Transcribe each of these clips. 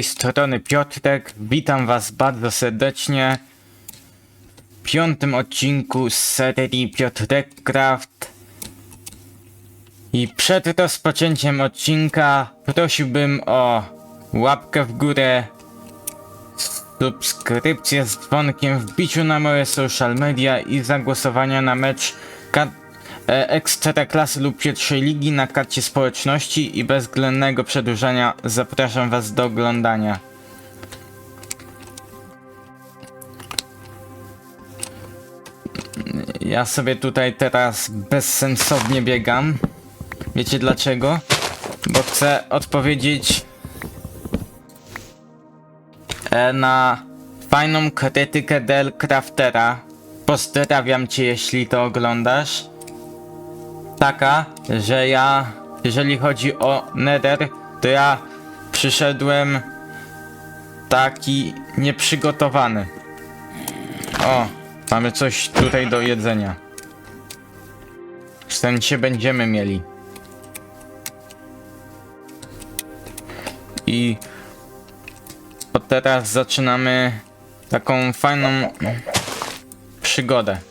Tej strony Piotrek. Witam Was bardzo serdecznie w piątym odcinku z serii Piotrek Craft. I przed rozpoczęciem odcinka prosiłbym o łapkę w górę, subskrypcję z dzwonkiem, wbiciu na moje social media i zagłosowania na mecz ka- e, Ekstraklasy lub pierwszej ligi na karcie społeczności i bez względnego przedłużania zapraszam Was do oglądania. Ja sobie tutaj teraz bezsensownie biegam. Wiecie dlaczego? Bo chcę odpowiedzieć e, na fajną krytykę Del Craftera. Pozdrawiam Cię, jeśli to oglądasz taka, że ja, jeżeli chodzi o Nether, to ja przyszedłem taki nieprzygotowany. O, mamy coś tutaj do jedzenia. W sensie będziemy mieli. I od teraz zaczynamy taką fajną przygodę.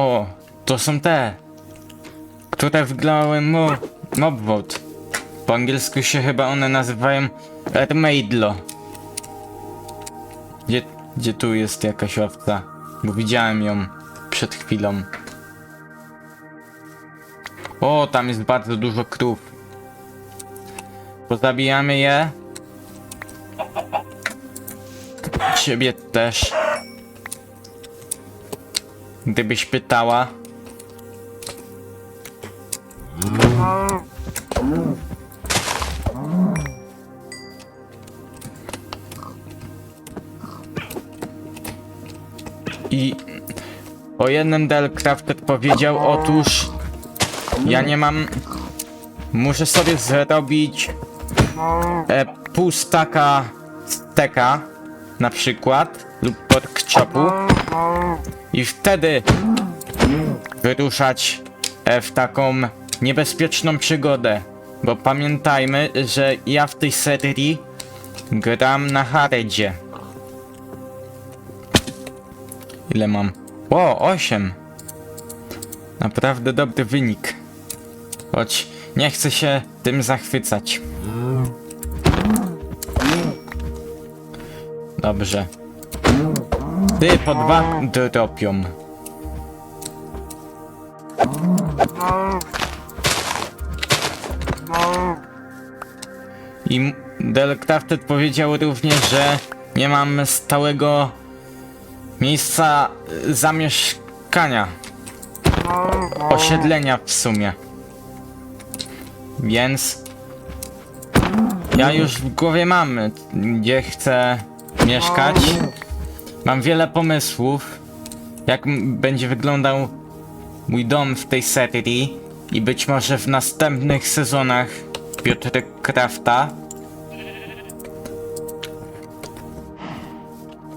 O, to są te, które wygrały mo Mob Vote. Po angielsku się chyba one nazywają Ermaidlo. Gdzie, gdzie tu jest jakaś owca? Bo widziałem ją przed chwilą. O, tam jest bardzo dużo krów. Pozabijamy je. Ciebie też. Gdybyś pytała. I o jednym Del Crafter powiedział, otóż ja nie mam. Muszę sobie zrobić e, pół staka steka na przykład lub pork chopu i wtedy wyruszać e, w taką niebezpieczną przygodę. Bo pamiętajmy, że ja w tej serii gram na Haredzie. Ile mam? O, 8. Naprawdę dobry wynik. Choć nie chcę się tym zachwycać. Dobrze. Ty po dwa dropią. I Delcrafted powiedział również, że nie mam stałego miejsca zamieszkania. Osiedlenia w sumie. Więc ja już w głowie mam, gdzie chcę mieszkać. Mam wiele pomysłów, jak będzie wyglądał mój dom w tej serii i być może w następnych sezonach Piotrek Crafta.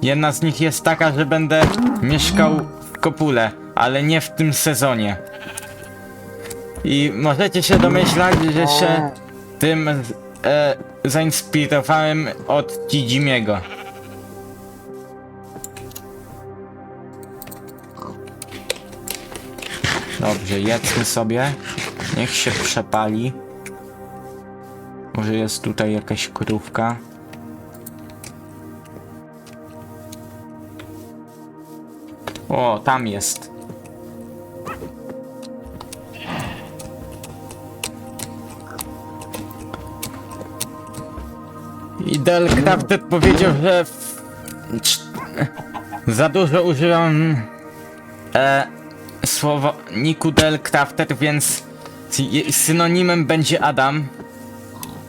Jedna z nich jest taka, że będę mieszkał w kopule, ale nie w tym sezonie. I możecie się domyślać, że się tym e, zainspirowałem od Dzidzimiego. Dobrze, jedzmy sobie. Niech się przepali. Może jest tutaj jakaś krówka. O, tam jest. I Del Crafted powiedział, że w... za dużo używam e, słowniku Del Crafted, więc sy- synonimem będzie Adam.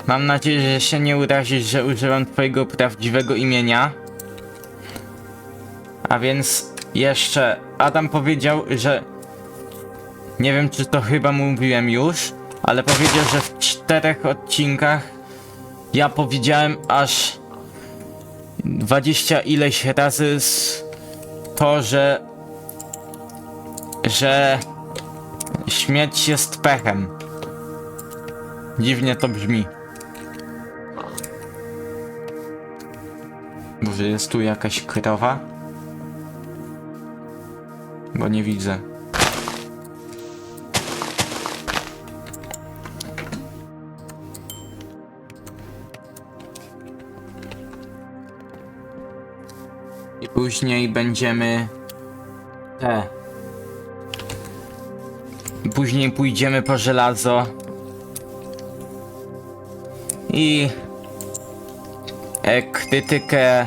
Mam nadzieję, że się nie urazisz, że używam twojego prawdziwego imienia. A więc jeszcze Adam powiedział, że nie wiem czy to chyba mówiłem już, ale powiedział, że w czterech odcinkach ja powiedziałem aż 20 ileś razy to, że że śmierć jest pechem. Dziwnie to brzmi. Może jest tu jakaś krowa? Bo nie widzę. I później będziemy te. Później pójdziemy po żelazo. I e, krytykę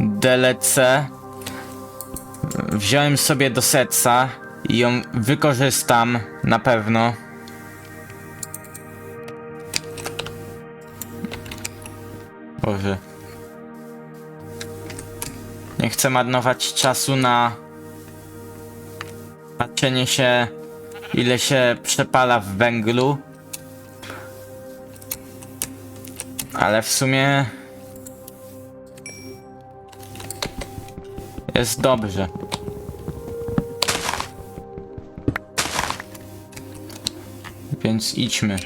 DLC wziąłem sobie do serca i ją wykorzystam na pewno. Boże. Nie chcę marnować czasu na patrzenie się ile się przepala w węglu. Ale w sumie jest dobrze. Więc idźmy.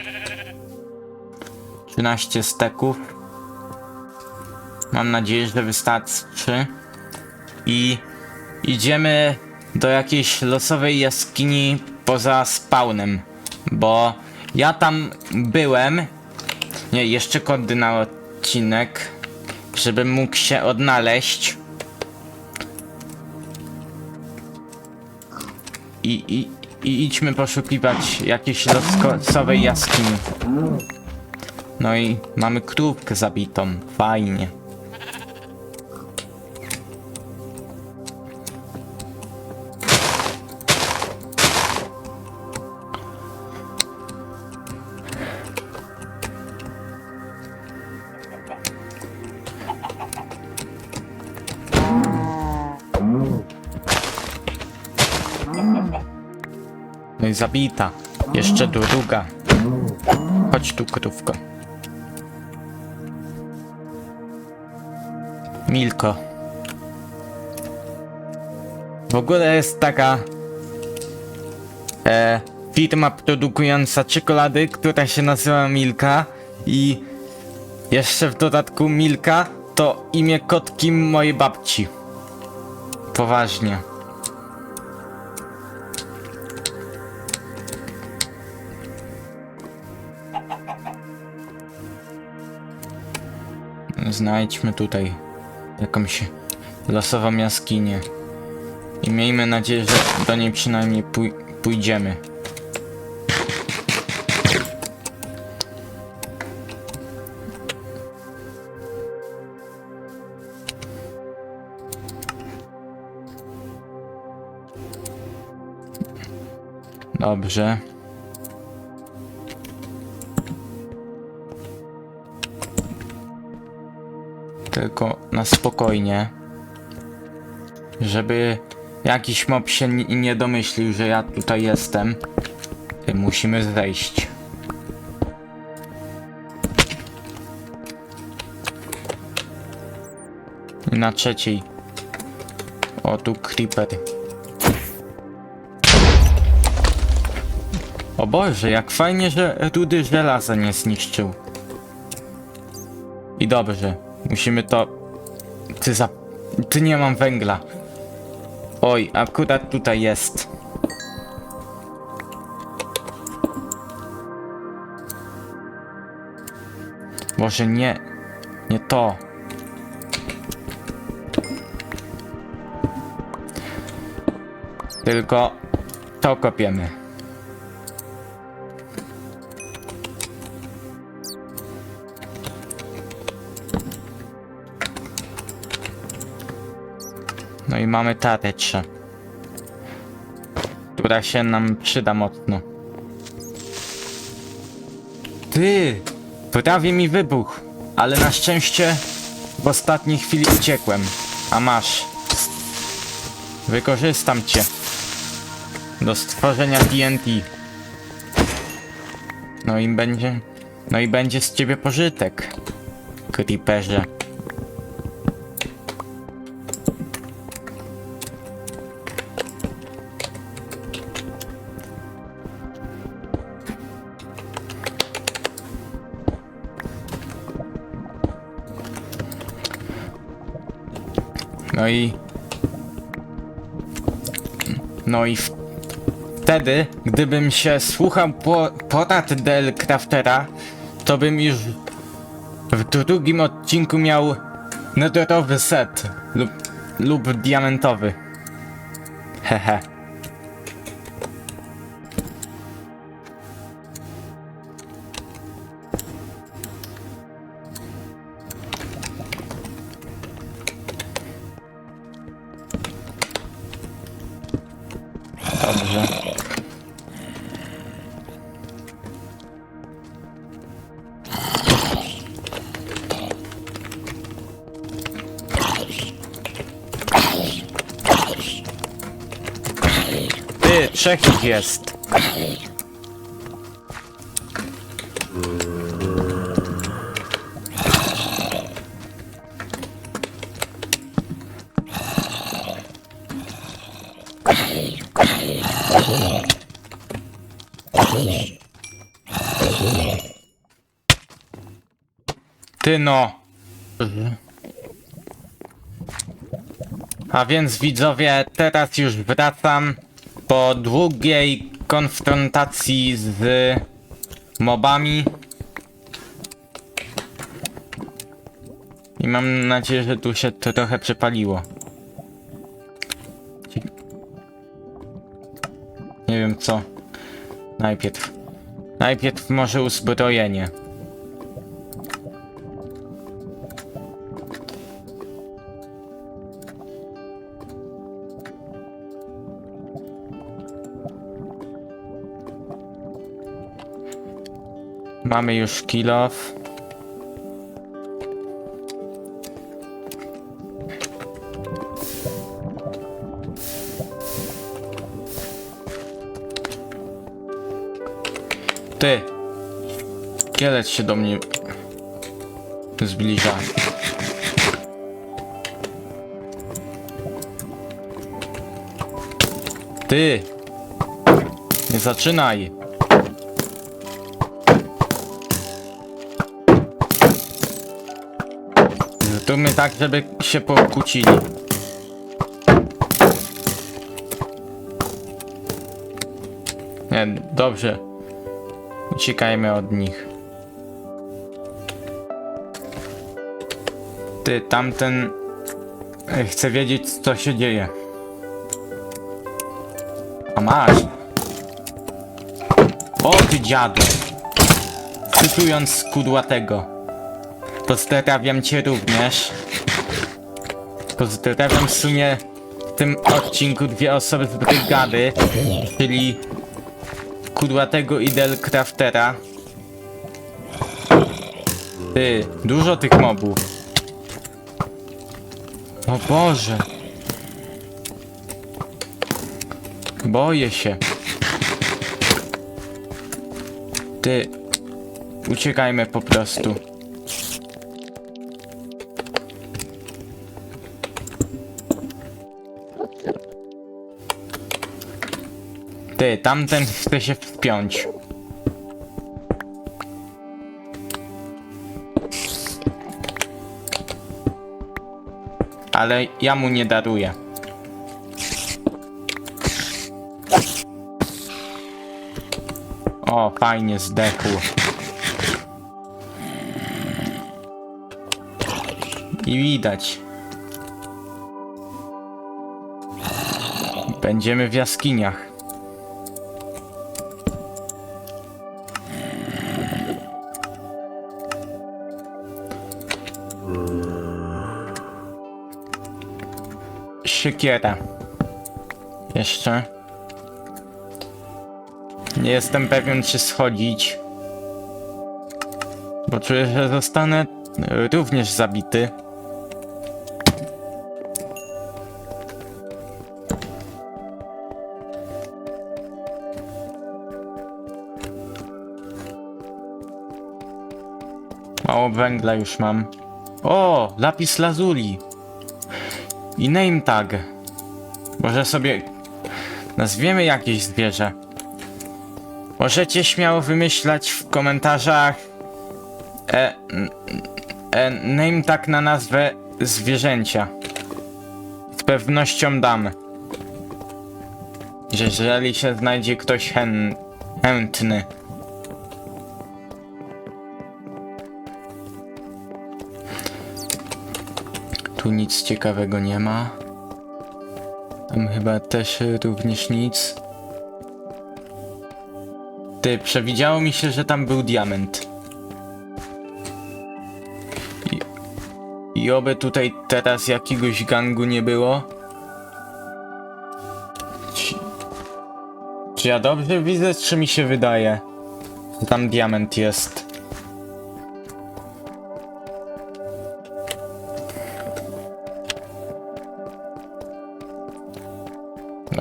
13 steków. Mam nadzieję, że wystarczy. I idziemy do jakiejś losowej jaskini poza spawnem. Bo ja tam byłem. Nie, jeszcze kody na odcinek. Żebym mógł się odnaleźć. I, i, i idźmy poszukiwać jakiejś losowej jaskini. No i mamy krówkę zabitą. Fajnie. Zabita. Jeszcze druga. Chodź tu, krówko. Milko. W ogóle jest taka e, firma produkująca czekolady, która się nazywa Milka i jeszcze w dodatku Milka to imię kotki mojej babci. Poważnie. Znajdźmy tutaj jakąś losową jaskinię. I miejmy nadzieję, że do niej przynajmniej pój pójdziemy. Dobrze. Tylko na spokojnie. Żeby jakiś mob się ni- nie domyślił, że ja tutaj jestem. Ty, Musimy zejść. Na trzeciej. O, tu creeper. O Boże, jak fajnie, że Rudy żelaza nie zniszczył. I dobrze. Musimy to... Ty za... Ty nie mam węgla. Oj, akurat tutaj jest. Może nie... Nie to. Tylko to kopiemy. No i mamy tareczę. Która się nam przyda mocno. Ty! Prawie mi wybuch, ale na szczęście w ostatniej chwili uciekłem. A masz. Wykorzystam cię. Do stworzenia TNT. No i będzie... No i będzie z ciebie pożytek. Creeperze. No i... No i wtedy, gdybym się słuchał po, porad Del Craftera, to bym już w drugim odcinku miał nederowy set lub, lub diamentowy. Hehe. Jest. Ty no. A więc widzowie, teraz już wracam po długiej konfrontacji z mobami. I mam nadzieję, że tu się to trochę przepaliło. Nie wiem co. Najpierw. Najpierw może uzbrojenie. Mamy już kill off. Ty! Kielec się do mnie zbliża. Ty! Nie zaczynaj! Zróbmy tak, żeby się pokłócili. Nie, dobrze. Uciekajmy od nich. Ty, tamten... e, Chcę wiedzieć, co się dzieje. A masz. O ty dziadu. Cytując kudłatego. Pozdrawiam cię również. Pozdrawiam w sumie w tym odcinku dwie osoby z brygady, czyli Kudłatego i Craftera. Ty, dużo tych mobów. O Boże. Boję się. Ty, uciekajmy po prostu. Ty, tamten chce się wspiąć. Ale ja mu nie daruję. O, fajnie zdechł. I widać. Będziemy w jaskiniach. Siekiera. Jeszcze. Nie jestem pewien, czy schodzić. Bo czuję, że zostanę e, również zabity. Mało węgla już mam. O, lapis lazuli. I name tag. Może sobie nazwiemy jakieś zwierzę. Możecie śmiało wymyślać w komentarzach e, e, name tag na nazwę zwierzęcia. pewnością dam. Że jeżeli się znajdzie ktoś chę- chętny. Tu nic ciekawego nie ma. Tam chyba też również nic. Ty, przewidziało mi się, że tam był diament. I, i oby tutaj teraz jakiegoś gangu nie było. Czy, czy ja dobrze widzę, czy mi się wydaje? że Tam diament jest.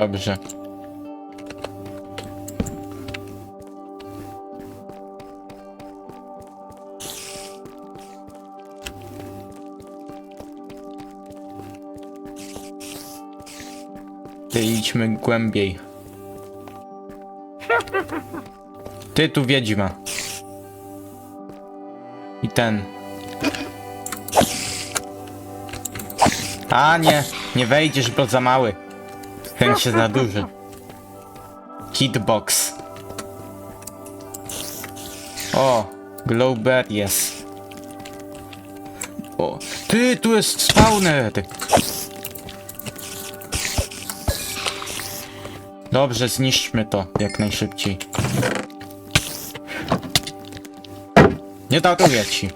Dobrze. Ty idźmy głębiej. Ty tu wiedźma. I ten. A nie, nie wejdziesz, bo za mały. Ten się za duży. Hitbox. O, Glowber jest. O, ty, tu jest spawner. Dobrze, zniszczmy to jak najszybciej. Nie datuję ci.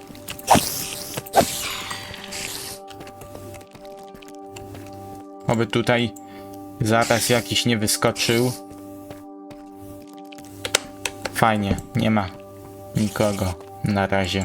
Oby tutaj zaraz jakiś nie wyskoczył. Fajnie, nie ma nikogo na razie.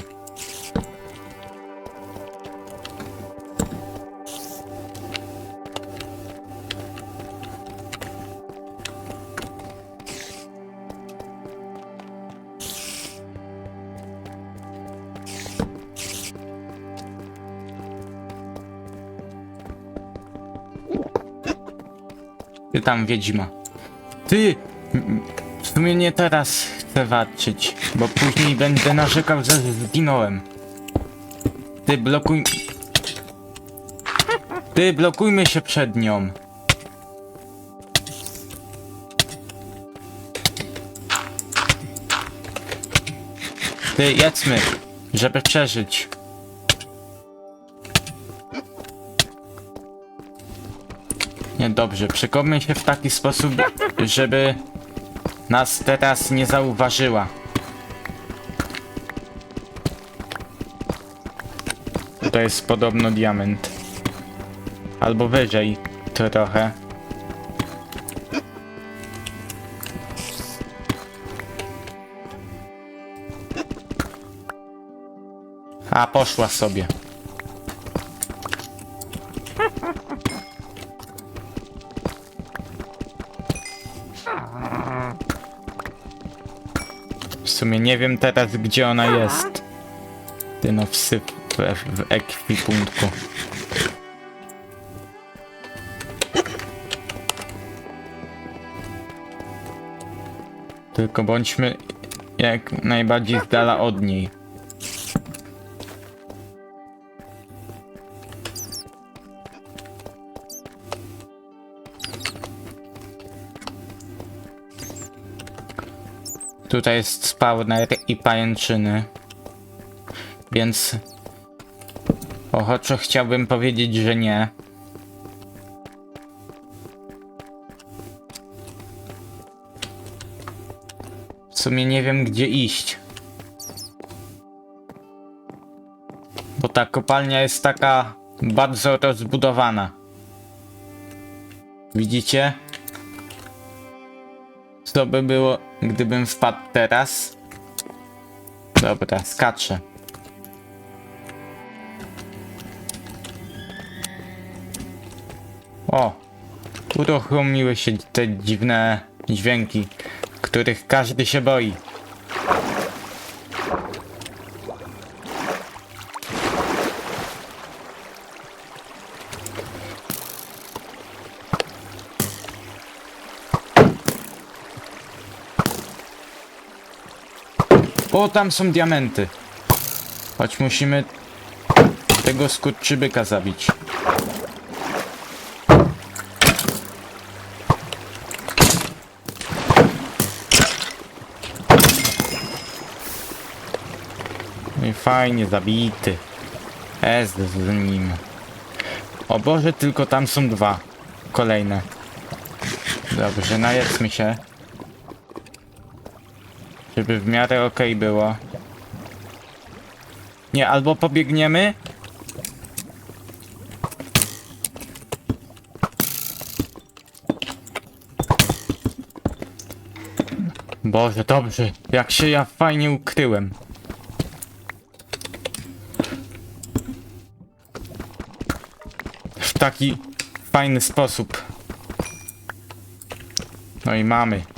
Ty tam wiedźma. Ty! W sumie nie teraz chcę walczyć, bo później będę narzekał, że zginąłem. Ty blokuj... Ty blokujmy się przed nią. Ty jedzmy, żeby przeżyć. Niedobrze, przekopmy się w taki sposób, żeby nas teraz nie zauważyła. To jest podobno diament. Albo wyżej trochę. A, poszła sobie. Sumie nie wiem teraz gdzie ona jest. Ty no wsyp w, w ekwipunku. Tylko bądźmy jak najbardziej z dala od niej. Tutaj jest spawner i pajęczyny. Więc ochoczo chciałbym powiedzieć, że nie. W sumie nie wiem gdzie iść. Bo ta kopalnia jest taka bardzo rozbudowana. Widzicie? Co by było, gdybym wpadł teraz? Dobra, skaczę. O! Uruchomiły się te dziwne dźwięki, których każdy się boi. O, tam są diamenty. Choć musimy tego skurczybyka zabić. No I fajnie zabity. Jest z nim. O Boże, tylko tam są dwa. Kolejne. Dobrze, najedzmy się. Żeby w miarę okej było. Nie, albo pobiegniemy. Boże, dobrze. Jak się ja fajnie ukryłem. W taki fajny sposób. No i mamy.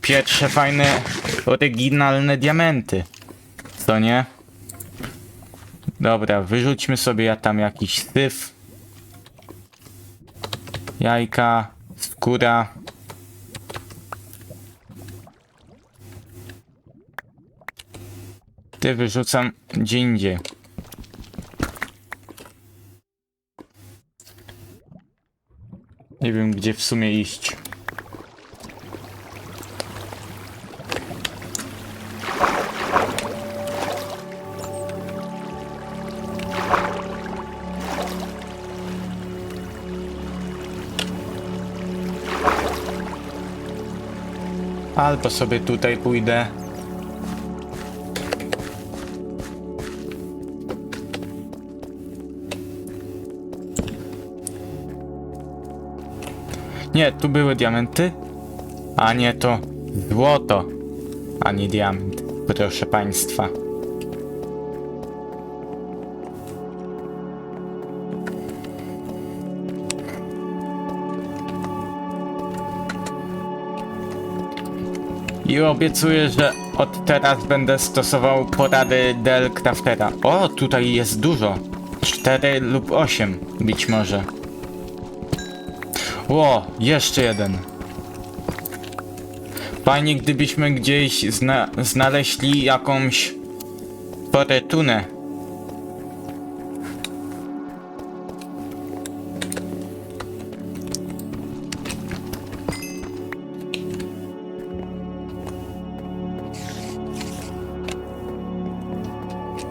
Pierwsze fajne, oryginalne diamenty. Co nie? Dobra, wyrzućmy sobie ja tam jakiś syf. Jajka, skóra. Ty wyrzucam gdzie indziej. Nie wiem gdzie w sumie iść. Albo sobie tutaj pójdę. Nie, tu były diamenty. A nie, to złoto, a nie diament. Proszę państwa. I obiecuję, że od teraz będę stosował porady Del Craftera. O, tutaj jest dużo. 4 lub 8 być może. Ło, jeszcze jeden. Fajnie, gdybyśmy gdzieś zna znaleźli jakąś fortunę.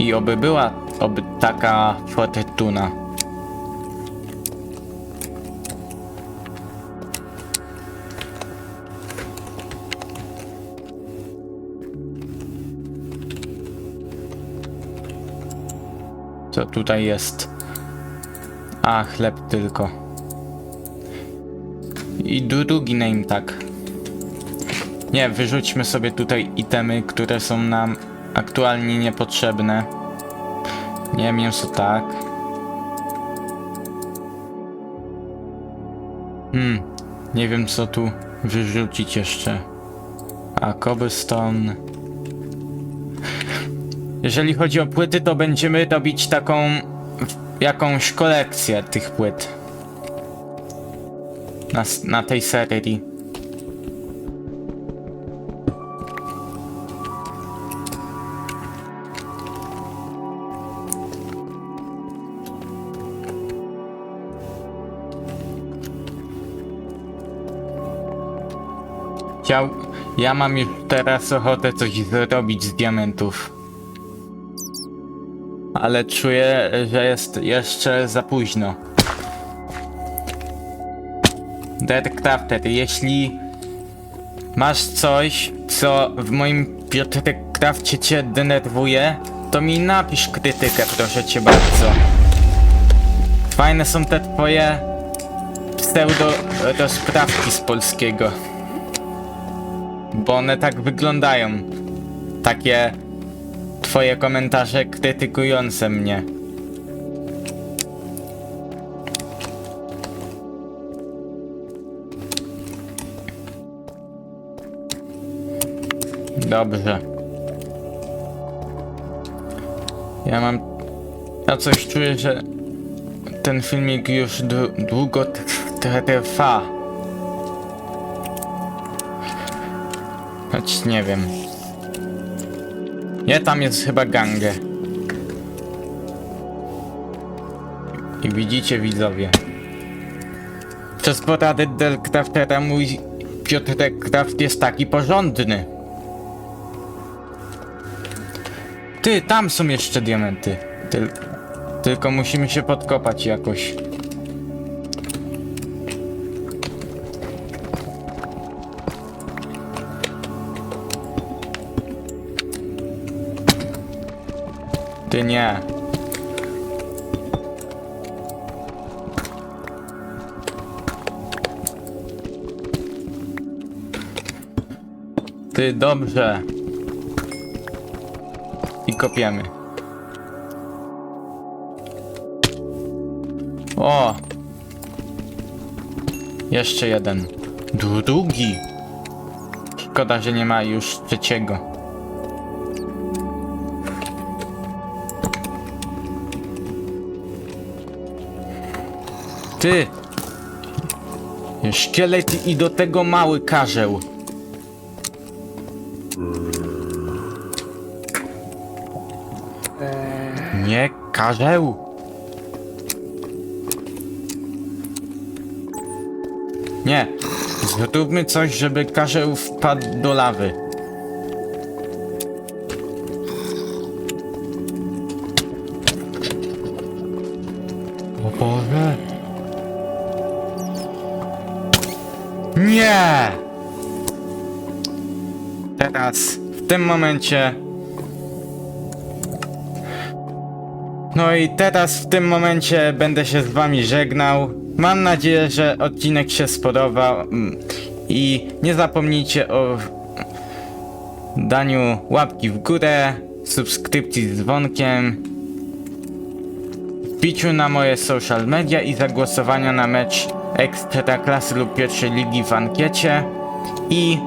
I oby była oby taka fortuna. Co tutaj jest? A, chleb tylko. I drugi name tag. Nie, wyrzućmy sobie tutaj itemy, które są nam aktualnie niepotrzebne. Nie, mięso tak. Hmm, nie wiem co tu wyrzucić jeszcze. A cobblestone. Jeżeli chodzi o płyty, to będziemy robić taką jakąś kolekcję tych płyt. Na, na tej serii. Chciał... Ja mam już teraz ochotę coś zrobić z diamentów. Ale czuję, że jest jeszcze za późno. Dead Crafter, jeśli masz coś, co w moim Piotrkrafcie cię denerwuje, to mi napisz krytykę, proszę cię bardzo. Fajne są te twoje pseudo rozprawki z polskiego. Bo one tak wyglądają. Takie twoje komentarze krytykujące mnie. Dobrze. Ja mam... Ja coś czuję, że ten filmik już dłu- długo tr- trwa. Choć nie wiem. Nie, tam jest chyba gangę. I widzicie widzowie. Przez porady Del Craftera mój Piotrek Craft jest taki porządny. Ty, tam są jeszcze diamenty. Tyl tylko musimy się podkopać jakoś. Ty nie. Ty dobrze. I kopiemy. O! Jeszcze jeden. Drugi. Szkoda, że nie ma już trzeciego. Ty! Szkielet i do tego mały karzeł. Nie karzeł. Nie. Zróbmy coś, żeby karzeł wpadł do lawy. O Boże. Nie! Teraz, w tym momencie... No i teraz w tym momencie będę się z wami żegnał. Mam nadzieję, że odcinek się spodobał mm, i nie zapomnijcie o daniu łapki w górę, subskrypcji z dzwonkiem, wbiciu na moje social media i zagłosowaniu na mecz Ekstraklasy lub pierwszej ligi w ankiecie i!